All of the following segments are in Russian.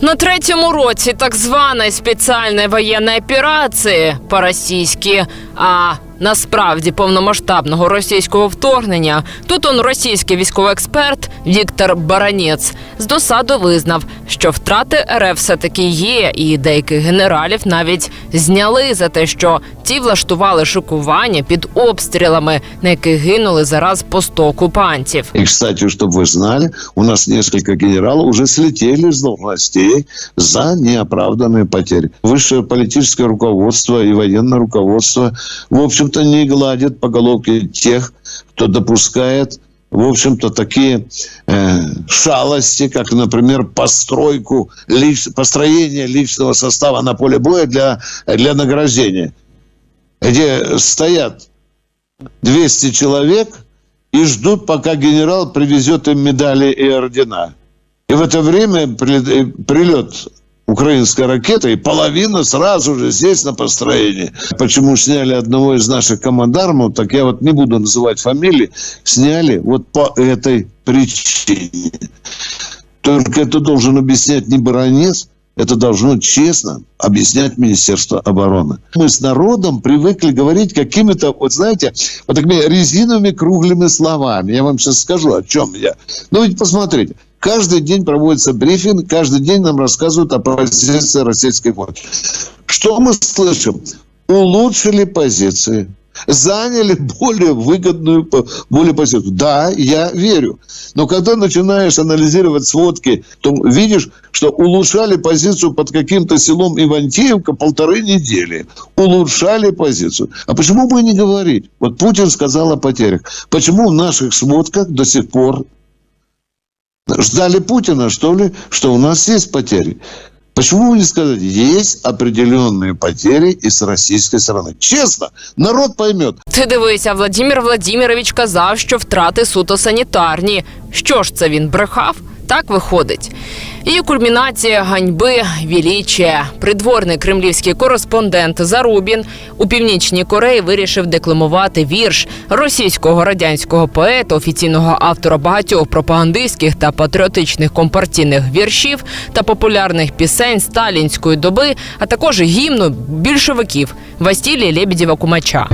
На третьому році так званої спеціальної воєнної операції по-російськи, а насправді повномасштабного російського вторгнення. Тут он російський військовий експерт Віктор Баранець з досаду визнав, що втрати РФ все таки є, і деяких генералів навіть зняли за те, що ті влаштували шокування під обстрілами, на яких гинули зараз по 100 окупантів. И, кстати, чтобы вы знали, у нас несколько генералов уже слетели с должностей за неоправданные потери. Высшее политическое руководство и военное руководство, в общем-то, не гладит по головке тех, кто допускает в общем-то, такие э, шалости, как, например, постройку, лич, построение личного состава на поле боя для, для награждения, где стоят 200 человек и ждут, пока генерал привезет им медали и ордена. И в это время при- прилет украинской ракеты, и половина сразу же здесь на построении. Почему сняли одного из наших командармов, так я вот не буду называть фамилии, сняли вот по этой причине. Только это должен объяснять не баронец, это должно честно объяснять Министерство обороны. Мы с народом привыкли говорить какими-то, вот знаете, вот такими резиновыми круглыми словами. Я вам сейчас скажу, о чем я. Ну ведь посмотрите, каждый день проводится брифинг, каждый день нам рассказывают о позиции российской власти. Что мы слышим? Улучшили позиции, заняли более выгодную, более позицию. Да, я верю. Но когда начинаешь анализировать сводки, то видишь, что улучшали позицию под каким-то селом Ивантеевка полторы недели. Улучшали позицию. А почему бы не говорить? Вот Путин сказал о потерях. Почему в наших сводках до сих пор ждали Путина, что ли, что у нас есть потери? Почему вы не сказать, есть определенные потери и с российской стороны? Честно, народ поймет. Ти дивися, Владимир Владимирович казав, що втрати суто санітарні. Що ж це він брехав? Так виходить. І кульмінація ганьби вілічія. Придворний кремлівський кореспондент Зарубін у північній Кореї вирішив декламувати вірш російського радянського поета, офіційного автора багатьох пропагандистських та патріотичних компартійних віршів та популярних пісень сталінської доби, а також гімну більшовиків Василія Лебедєва Кумача.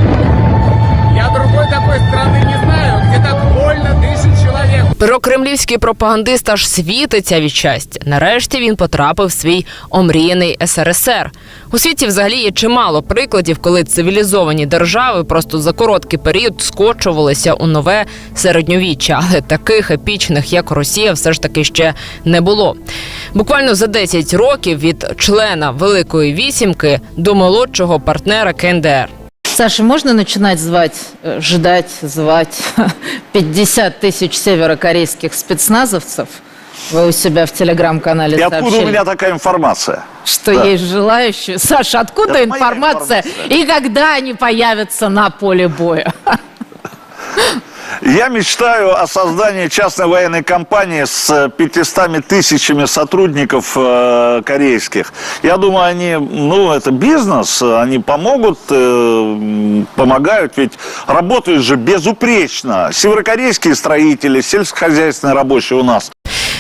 Я другой такой страны не Прокремлівський пропагандист аж світиться від щастя. Нарешті він потрапив в свій омріяний СРСР. У світі взагалі є чимало прикладів, коли цивілізовані держави просто за короткий період скочувалися у нове середньовіччя, але таких епічних, як Росія, все ж таки ще не було. Буквально за 10 років від члена Великої вісімки до молодшого партнера КНДР. Саша, можно начинать звать, э, ждать, звать 50 тысяч северокорейских спецназовцев? Вы у себя в телеграм-канале И откуда у меня такая информация? что Да. есть желающие. Саша, откуда Это информация? информация. И когда они появятся на поле боя? Я мечтаю о создании частной военной компании с э, 500 тысячами сотрудников э, корейских. Я думаю, они, ну, это бизнес, они помогут, э, помогают, ведь работают же безупречно. Северокорейские строители, сельскохозяйственные рабочие у нас.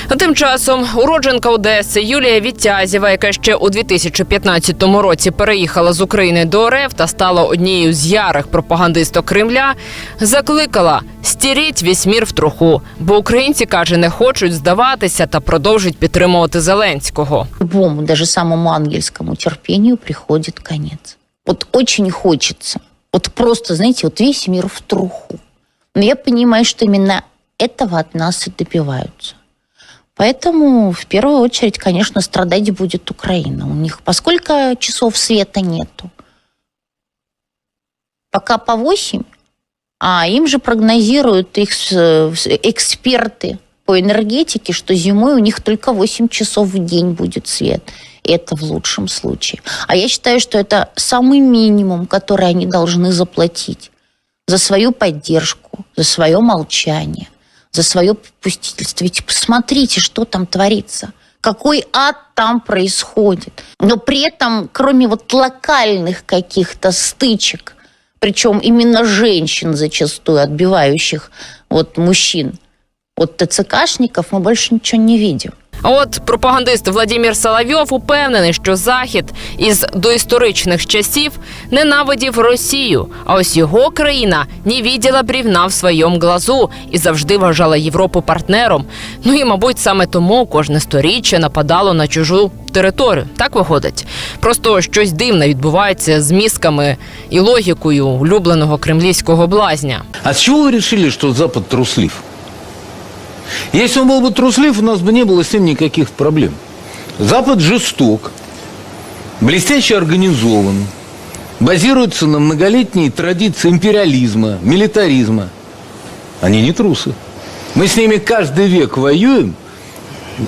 А тим часом уродженка Одеси Юлія Вітязєва, яка ще у 2015 році переїхала з України до РФ та стала однією з ярих пропагандисток Кремля, закликала стіріть весь мір в труху, бо українці каже, не хочуть здаватися та продовжують підтримувати Зеленського. любому, даже самому ангельскому терпению приходит конец. Вот очень хочется. Вот просто, знаете, вот весь мир в труху. Но я понимаю, что именно этого от нас и добиваются. Поэтому в первую очередь, конечно, страдать будет Украина. У них поскольку часов света нету. Пока по 8, а им же прогнозируют их эксперты по энергетике, что зимой у них только 8 часов в день будет свет. Это в лучшем случае. А я считаю, что это самый минимум, который они должны заплатить за свою поддержку, за свое молчание, за свое попустительство. Ведь посмотрите, что там творится. Какой ад там происходит. Но при этом, кроме вот локальных каких-то стычек, причем именно женщин зачастую, отбивающих вот мужчин от ТЦКшников, мы больше ничего не видим. А от пропагандист Владимир Соловйов упевнений, що Захід із доісторичних часів ненавидів Росію. А ось його країна не відділа брівна в своєму глазу і завжди вважала Європу партнером. Ну і, мабуть, саме тому кожне сторіччя нападало на чужу територію. Так виходить. Просто щось дивне відбувається з мізками і логікою улюбленого кремлівського блазня. А с чего вы решили, что Запад труслив? Если он был бы труслив, у нас бы не было с ним никаких проблем. Запад жесток, блестяще организован, базируется на многолетней традиции империализма, милитаризма. Они не трусы. Мы с ними каждый век воюем,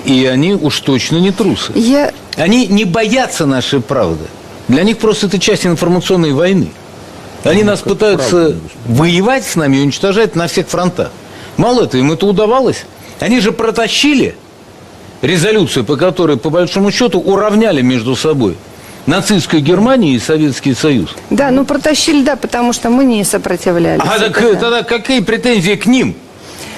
и они уж точно не трусы. Я Они не боятся нашей правды. Для них просто это часть информационной войны. Они нас пытаются воевать с нами и уничтожать на всех фронтах. Мало этого, им это удавалось. Они же протащили резолюцию, по которой, по большому счету, уравняли между собой нацистскую Германию и Советский Союз. да, ну протащили, да, потому что мы не сопротивлялись. А так, да. тогда какие претензии к ним?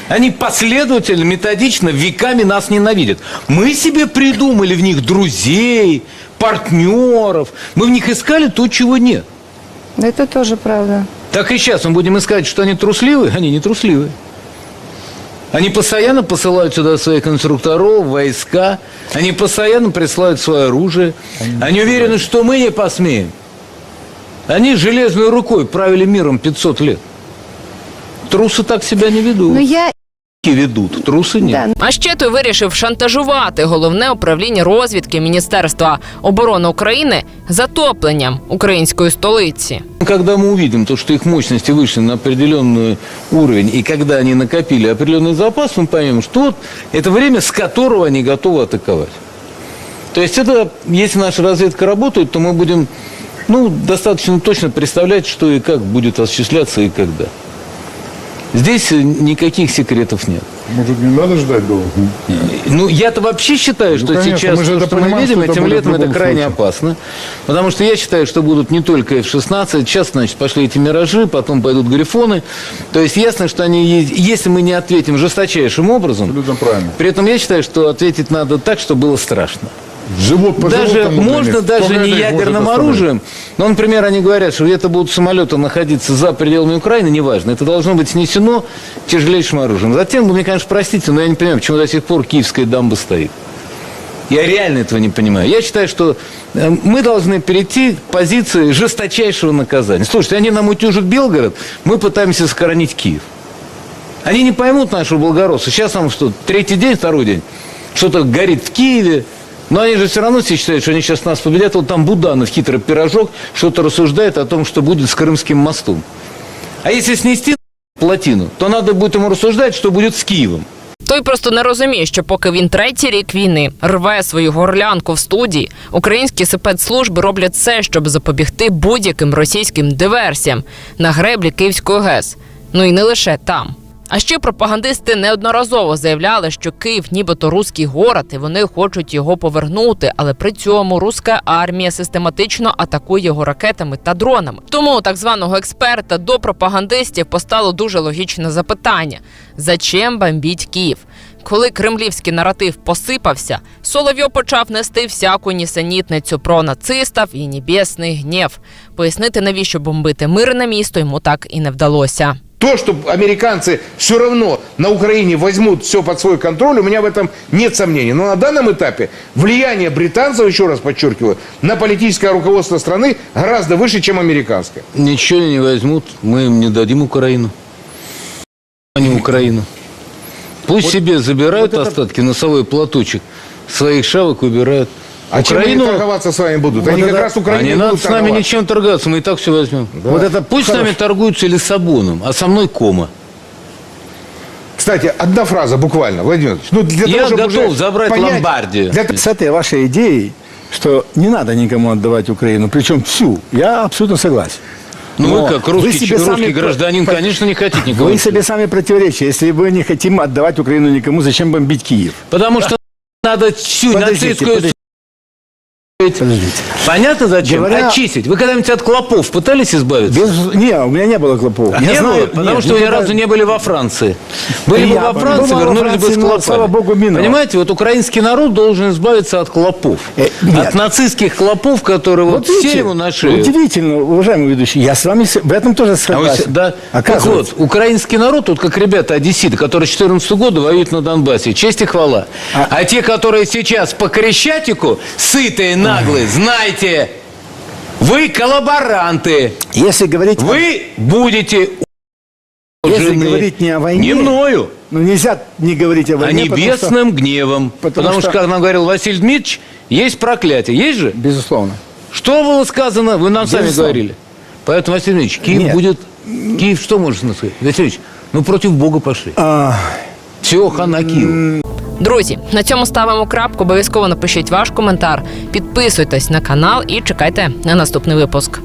Они последовательно, методично, веками нас ненавидят. Мы себе придумали в них друзей, партнеров. Мы в них искали то, чего нет. Это тоже правда. Так и сейчас мы будем искать, что они трусливые. Они не трусливые. Они постоянно посылают сюда своих инструкторов, войска. Они постоянно присылают свое оружие. Они уверены, что мы не посмеем. Они железной рукой правили миром 500 лет. Трусы так себя не ведут. Но я, ведут, трусы нет. да, А ще той вирішив шантажувати головне управління розвідки Міністерства оборони України затопленням української столиці. Когда мы увидим то, что их мощности вышли на определенный уровень, и когда они накопили определенный запас, мы поймем, что вот это время, с которого они готовы атаковать. То есть это, если наша разведка работает, то мы будем ну, достаточно точно представлять, что и как будет осуществляться и когда. Здесь э, никаких секретов нет. Может, не надо ждать долго? Ну, я-то вообще считаю, что конечно, сейчас мы же то, что мы понимаем, видим что этим летом, это крайне случае. опасно. Потому что я считаю, что будут не только F-16, сейчас, значит, пошли эти «Миражи», потом пойдут «Грифоны». То есть ясно, что они, если мы не ответим жесточайшим образом, Абсолютно правильно. при этом я считаю, что ответить надо так, чтобы было страшно. Живот по Даже можно даже не это ядерным оружием. Но, например, они говорят, что где-то будут самолеты находиться за пределами Украины, неважно. Это должно быть снесено тяжелейшим оружием. Затем, вы мне, конечно, простите, но я не понимаю, почему до сих пор киевская дамба стоит. Я реально этого не понимаю. Я считаю, что э, мы должны перейти к позиции жесточайшего наказания. Слушайте, они нам утюжат Белгород, мы пытаемся сохранить Киев. Они не поймут нашего благородства. Сейчас нам что, третий день, второй день, что-то горит в Киеве. Но они же все равно все считают, что они сейчас нас победят. Вот там Буданов, хитрый пирожок, что-то рассуждает о том, что будет с Крымским мостом. А если снести плотину, то надо будет ему рассуждать, что будет с Киевом. Той просто не розуміє, що поки він третій рік війни рве свою горлянку в студії, українські спецслужби роблять все, щоб запобігти будь-яким російським диверсіям на греблі Київської ГЕС. Ну і не лише там. А ще пропагандисти неодноразово заявляли, що Київ нібито руський город, і вони хочуть його повернути, але при цьому руська армія систематично атакує його ракетами та дронами. Тому так званого експерта до пропагандистів постало дуже логічне запитання: зачем бомбіть Київ? Коли кремлівський наратив посипався, Соловйов почав нести всяку нісенітницю про нацистів і небесний гнєв. Пояснити, навіщо бомбити мирне місто, йому так і не вдалося. То, что американцы все равно на Украине возьмут все под свой контроль, у меня в этом нет сомнений. Но на данном этапе влияние британцев, еще раз подчеркиваю, на политическое руководство страны гораздо выше, чем американское. Ничего не возьмут, мы им не дадим Украину. Они Украину. Пусть себе забирают остатки, носовой платочек, своих шавок убирают. А чем они торговаться с вами будут? они как раз Украине не будут надо с нами торговаться. ничем торгаться, мы и так все возьмем. Вот это пусть с нами торгуются Лиссабоном, а со мной кома. Кстати, одна фраза буквально, Владимир Ильич. Ну, для Я того, готов забрать понять- Ломбардию. Для... С этой вашей идеей, что не надо никому отдавать Украину, причем всю, я абсолютно согласен. Ну вы как русский, себе русский сами гражданин, по- конечно, не хотите никого. Вы себе сами противоречите. Если вы не хотим отдавать Украину никому, зачем бомбить Киев? Потому что надо всю Подождите, нацистскую подождите. Подождите. Понятно зачем? Говоря- Очистить. Вы когда-нибудь от клопов пытались избавиться? Без... Не, у меня не было клопов. не Я знаю, было, потому нет, что вы ни разу не были во Франции. Были бы во Франции, вернулись бы с клопами. слава богу, минуло. Понимаете, вот украинский народ должен избавиться от клопов. Э, нет. от нацистских клопов, которые вот, видите, сели ему на шею. Удивительно, уважаемый ведущий, я с вами в этом тоже А вы согласен. с- да. Так Оказывается. вот, украинский народ, вот как ребята одесситы, которые с 14 года воюют на Донбассе, честь и хвала. А, А- те, которые сейчас по Крещатику, сытые, наглые, знайте, вы коллаборанты. Если говорить, Вы будете если жены говорить не о войне, не мною, ну нельзя не говорить о а войне, потому что- небесным гневом. Потому, потому что, что- как нам говорил Василий Дмитриевич, есть проклятие. Есть же? безусловно. Что было сказано, вы нам сами Безусловно. говорили. Поэтому, Василий Дмитриевич, Киев Нет. будет... Киев что может сказать? Василий Дмитриевич, ну против Бога пошли. А, Все, хана Киеву. Друзі, на цьому ставимо крапку. Обов'язково напишіть ваш коментар, підписуйтесь на канал і чекайте на наступний випуск.